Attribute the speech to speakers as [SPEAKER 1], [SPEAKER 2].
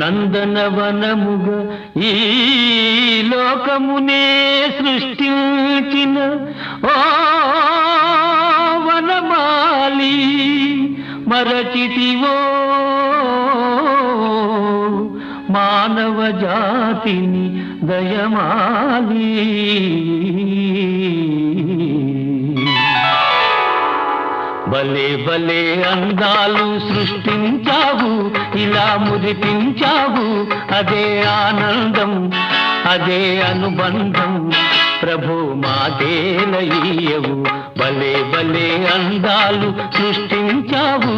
[SPEAKER 1] నందనవనముగ ఈ లోకమునే సృష్టించిన ఓ వనమాలి మరచితివో మానవ జాతిని దయమాలి. భలే భలే అందాలు సృష్టించావు ఇలా మురిపించావు అదే ఆనందం అదే అనుబంధం ప్రభు మాదేలయ్యవు. భలే భలే అందాలు సృష్టించావు